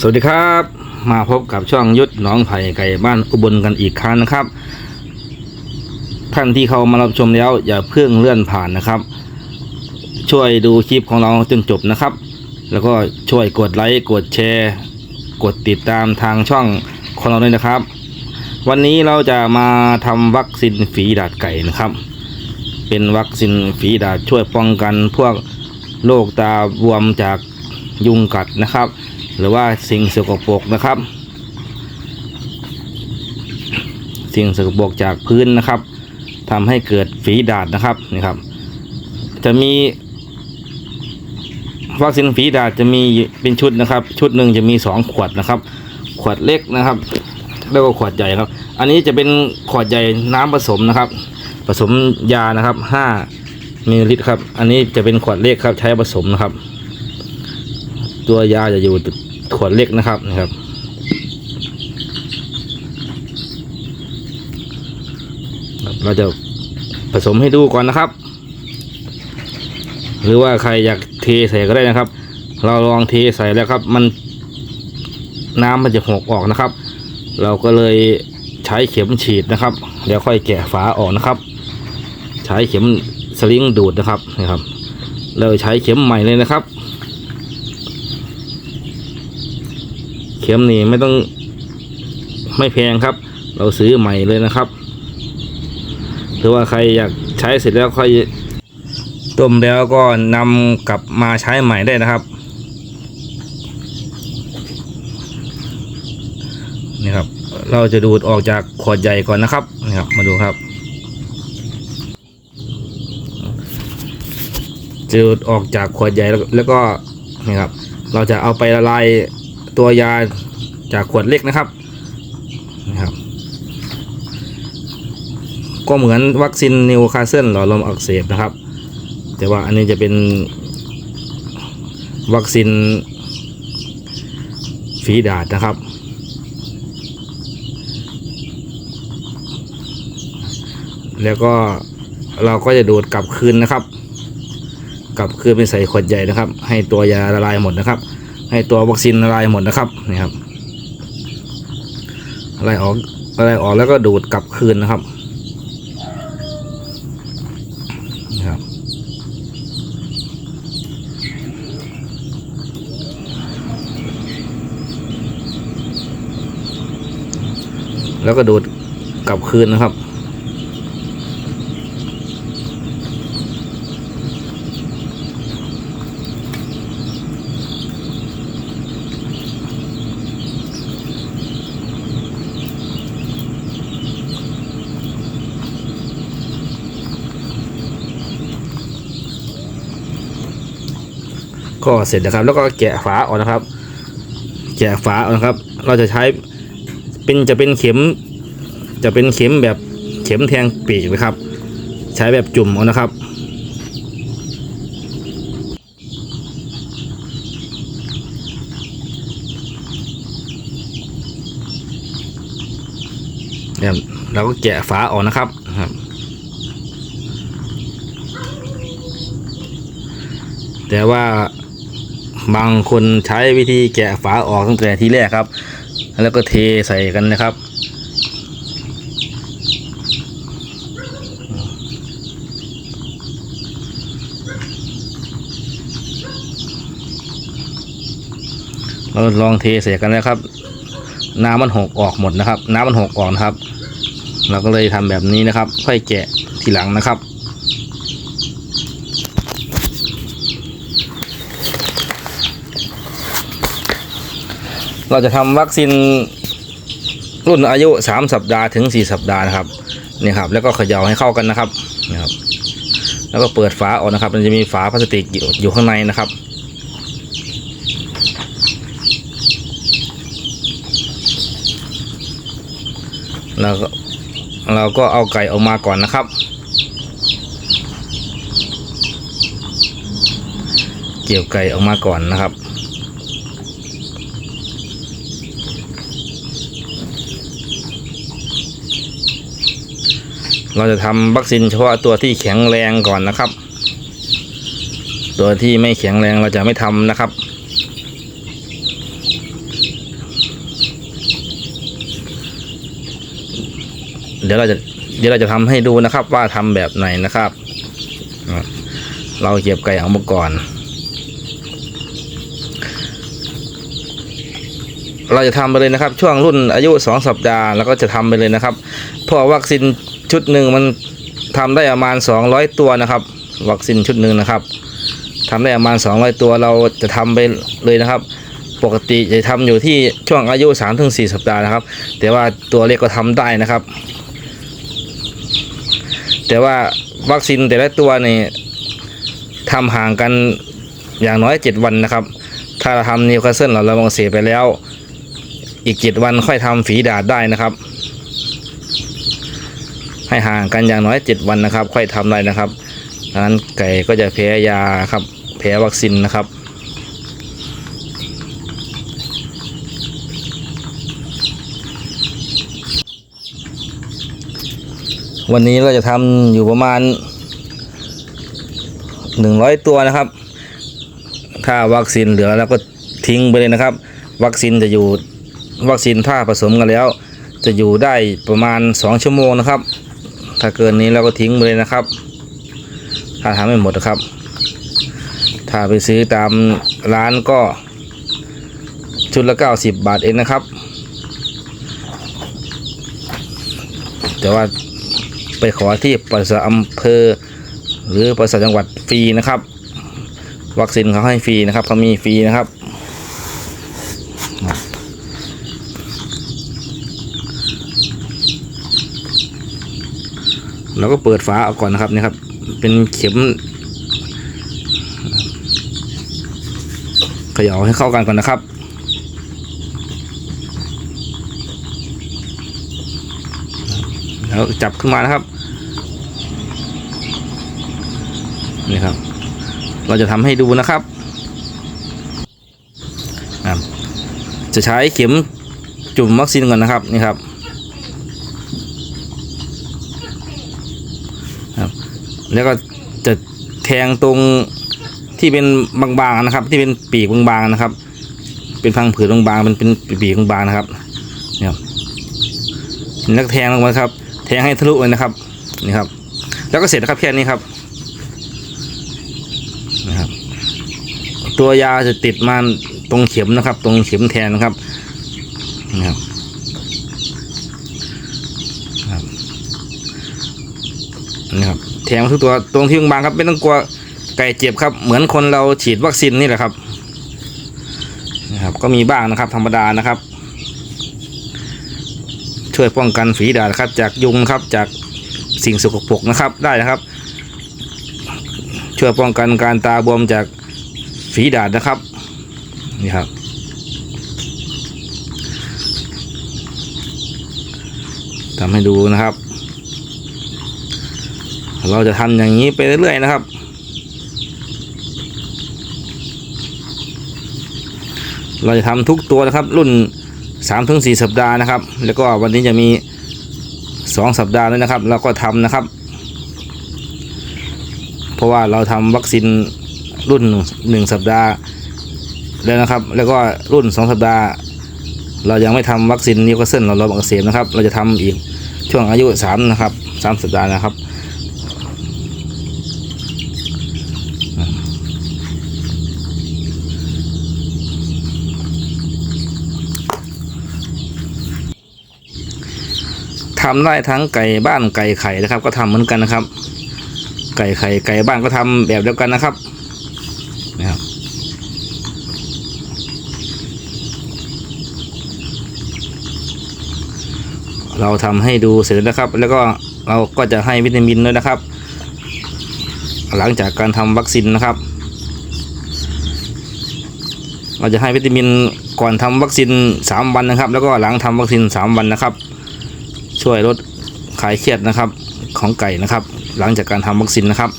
สวัสดีครับ มาพบกับช่องยุทธหน้องไผ่ไก่บ้านอุบลกันอีกครั้งนะครับ ท่านที่เข้ามารับชมแล้วอย่าเพิ่งเลื่อนผ่านนะครับ ช่วยดูคลิปของเราจนจบนะครับ แล้วก็ช่วยกดไลค์กดแชร์ กดติดตามทางช่องของเราด้วยนะครับ วันนี้เราจะมาทำวัคซีนฝีดาดไก่นะครับ เป็นวัคซีนฝีดาดช่วยป้องกันพวกโรคตาบวมจากยุงกัดนะครับ หรือว่าสิ่งสกปรกนะครับ สิ่งสกปรกจากพื้นนะครับทำให้เกิดฝีดาดนะครับนี่ครับ จะมีวัคซีนฝีดาดจะมีเป็นชุดนะครับ ชุดหนึ่งจะมีสองขวดนะครับ ขวดเล็กนะครับ แล้วก็ขวดใหญ่ครับ อันนี้จะเป็นขวดใหญ่น้ำผสมนะครับ ผสมยานะครับห้ามิลลิลิตรครับ อันนี้จะเป็นขวดเล็กครับใช้ผสมนะครับ ตัวยาจะอยู่ ขวดเล็กนะครับนะครับเราจะผสมให้ดูก่อนนะครับ หรือว่าใครอยากเทใส่ก็ได้นะครับ เราลองเทใส่แล้วครับ มันน้ำมันจะหกออกนะครับ เราก็เลยใช้เข็มฉีดนะครับเดี๋ยวค่อยแกะฝาออกนะครับ ใช้เข็มสลิงดูดนะครับนะครับเราใช้เข็มใหม่เลยนะครับ ข็มนี่ไม่ต้องไม่แพงครับ เราซื้อใหม่เลยนะครับ หรือว่าใครอยากใช้เสร็จแล้วค่อยต้มแล้วก็นำกลับมาใช้ใหม่ได้นะครับนี่ครับ เราจะดูดออกจากขวดใหญ่ก่อนนะครับนี่ครับ มาดูครับจะดูดออกจากขวดใหญ่แล้วแล้วก็นี่ครับ เราจะเอาไปละลาย ตัวยาจากขวดเล็กนะครับนะครับ ก็เหมือนวัคซีนนิวคาเซิลหลอดลมอักเสบนะครับ แต่ว่าอันนี้จะเป็นวัคซีนฝีดาดนะครับ แล้วก็เราก็จะดูดกลับคืนนะครับ กลับคืนไปใส่ขวดใหญ่นะครับ ให้ตัวยาละลายหมดนะครับ ให้ตัววัคซีนละลายหมดนะครับนี่ครับอะไรออกอะไรออกแล้วก็ดูดกลับคืนนะครับนี่ครับแล้วก็ดูดกลับคืนนะครับ ก็เสร็จนะครับ แล้วก็แกะฝาออกนะครับ แกะฝาออกนะครับ เราจะใช้เป็นจะเป็นเข็ม จะเป็นเข็มแบบเข็มแทงปีกนะครับ ใช้แบบจุ่มเอานะครับเนี่ยเราก็แกะฝาออกนะครับครับแต่ว่า บางคนใช้วิธีแกะฝาออกตั้งแต่ทีแรกครับ แล้วก็เทใส่กันนะครับ เราลองเทใส่กันนะครับ น้ำมันหกออกหมดนะครับ น้ำมันหกออกนะครับ เราก็เลยทำแบบนี้นะครับ ค่อยแกะทีหลังนะครับ เราจะทำวัคซีนรุ่นอายุ 3 สัปดาห์ถึง 4 สัปดาห์นะครับนี่ครับ แล้วก็เขย่าให้เข้ากันนะครับนี่ครับ แล้วก็เปิดฝาออกนะครับ มันจะมีฝาพลาสติกอยู่อยู่ข้างในนะครับแล้วเราก็เอาไก่ออกมาก่อนนะครับ เกี่ยวไก่ออกมาก่อนนะครับ เราจะทำวัคซีนเฉพาะตัวที่แข็งแรงก่อนนะครับ ตัวที่ไม่แข็งแรงเราจะไม่ทำนะครับ เดี๋ยวเราจะเดี๋ยวเราจะทำให้ดูนะครับ ว่าทำแบบไหนนะครับ เราเก็บไก่ออกมาก่อน เราจะทำไปเลยนะครับ ช่วงรุ่นอายุ 2 สัปดาห์ แล้วก็จะทำไปเลยนะครับพอวัคซีน ชุดหนึ่งมันทำได้ประมาณสองร้อยตัวนะครับ วัคซีนชุดหนึ่งนะครับทำได้ประมาณสองร้อยตัวเราจะทำไปเลยนะครับ ปกติจะทำอยู่ที่ช่วงอายุ3าถึงสสัปดาห์นะครับ แต่ว่าตัวเล็กก็ทำได้นะครับ แต่ว่าวัคซีนแต่ละตัวนี่ทำห่างกันอย่างน้อย 7 วันนะครับ ถ้าเราทำนิวคาสเซิลเราเราลองเสียไปแล้ว อีก 7 วันค่อยทำฝีดาดได้นะครับ ให้ห่างกันอย่างน้อย 7 วันนะครับ ค่อยทำได้นะครับดังนั้นไก่ก็จะแพ้ยาครับ แพ้วัคซีนนะครับวันนี้เราจะทำอยู่ประมาณหนึ่งร้อยตัวนะครับ ถ้าวัคซีนเหลือแล้วก็ทิ้งไปเลยนะครับ วัคซีนจะอยู่วัคซีนถ้าผสมกันแล้ว จะอยู่ได้ประมาณสองชั่วโมงนะครับ ถ้าเกินนี้เราก็ทิ้งไปเลยนะครับ ถ้าทำไม่หมดนะครับ ถ้าไปซื้อตามร้านก็ ชุดละ 90 บาทเองนะครับ แต่ว่าไปขอที่ปศุสัตว์อำเภอ หรือปศุสัตว์จังหวัดฟรีนะครับ วัคซีนเขาให้ฟรีนะครับเขามีฟรีนะครับ เราก็เปิดฝาออกก่อนนะครับนี่ครับ เป็นเข็มเขย่าให้เข้ากันก่อนนะครับแล้วจับขึ้นมานะครับนี่ครับ เราจะทำให้ดูนะครับ จะใช้เข็มจุ่มวัคซีนก่อนนะครับนี่ครับ แล้วก็จะแทงตรงที่เป็นบางๆนะครับ ที่เป็นปีกบางๆนะครับ เป็นพังผืดบางๆเป็นเป็นปีกบางๆนะครับเนี่ยครับแล้วก็แทงลงมาครับ แทงให้ทะลุเลยนะครับนี่ครับ แล้วก็เสร็จนะครับแค่นี้ครับนะครับตัวยาจะติดมาตรงเข็มนะครับ ตรงเข็มแทนนะครับนะครับครับนี่ครับ แทงมทุกตัวตรงที่บางครับไม่ต้องกลัวไก่เจ็บครับ เหมือนคนเราฉีดวัคซีนนี่แหละครับนะครับ ก็มีบ้างนะครับ ธรรมดานะครับ ช่วยป้องกันฝีดาษครับ จากยุงครับจากสิ่งสกปรกนะครับได้นะครับ ช่วยป้องกันการตาบวมจากฝีดาษนะครับนี่ครับทำให้ดูนะครับ เราจะทำอย่างนี้ไปเรื่อยๆนะครับ เราจะทำทุกตัวนะครับ รุ่นสามถึงสี่สัปดาห์นะครับ แล้วก็วันนี้จะมีสองสัปดาห์แล้วนะครับ เราก็ทำนะครับ เพราะว่าเราทำวัคซีนรุ่นหนึ่งสัปดาห์แล้วนะครับ แล้วก็รุ่นสองสัปดาห์ เรายังไม่ทำวัคซีนนิวคาสเซิลเราลดอักเสบนะครับ เราจะทำอีกช่วงอายุสามนะครับสามสัปดาห์นะครับ ทำได้ทั้งไก่บ้านไก่ไข่นะครับ ก็ทำเหมือนกันนะครับ ไก่ไข่ไก่บ้านก็ทำแบบเดียวกันนะครับนะครับเราทำให้ดูเสร็จแล้วนะครับ แล้วก็เราก็จะให้วิตามินด้วยนะครับ หลังจากการทำวัคซีนนะครับ เราจะให้วิตามินก่อนทำวัคซีน 3 วันนะครับ แล้วก็หลังทำวัคซีน 3 วันนะครับ ช่วยลดคลายเครียดนะครับของไก่นะครับ หลังจากการทำวัคซีนนะครับ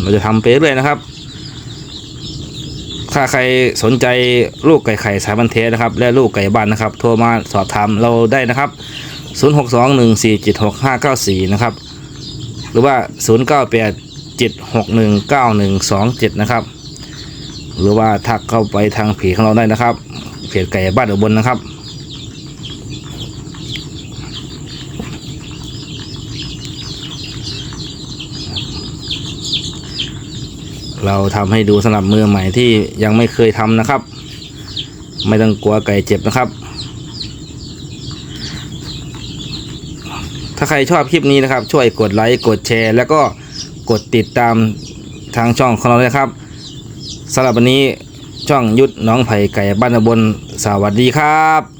เราจะทำไปเรื่อยนะครับ ถ้าใครสนใจลูกไก่ไข่สายพันธุ์แท้นะครับ และลูกไก่บ้านนะครับ โทรมาสอบถามเราได้นะครับ 0621476594 นะครับ หรือว่า 0987619127 นะครับ หรือว่าทักเข้าไปทางเพจของเราได้นะครับเพจไก่บ้านอุบลนะครับเราทำให้ดูสำหรับมือใหม่ที่ยังไม่เคยทำนะครับ ไม่ต้องกลัวไก่เจ็บนะครับ ถ้าใครชอบคลิปนี้นะครับ ช่วยกดไลค์กดแชร์ แล้วก็กดติดตามทางช่องของเราเลยครับ สำหรับวันนี้ช่องยุทธน้องไผ่ไก่บ้านตะบนสวัสดีครับ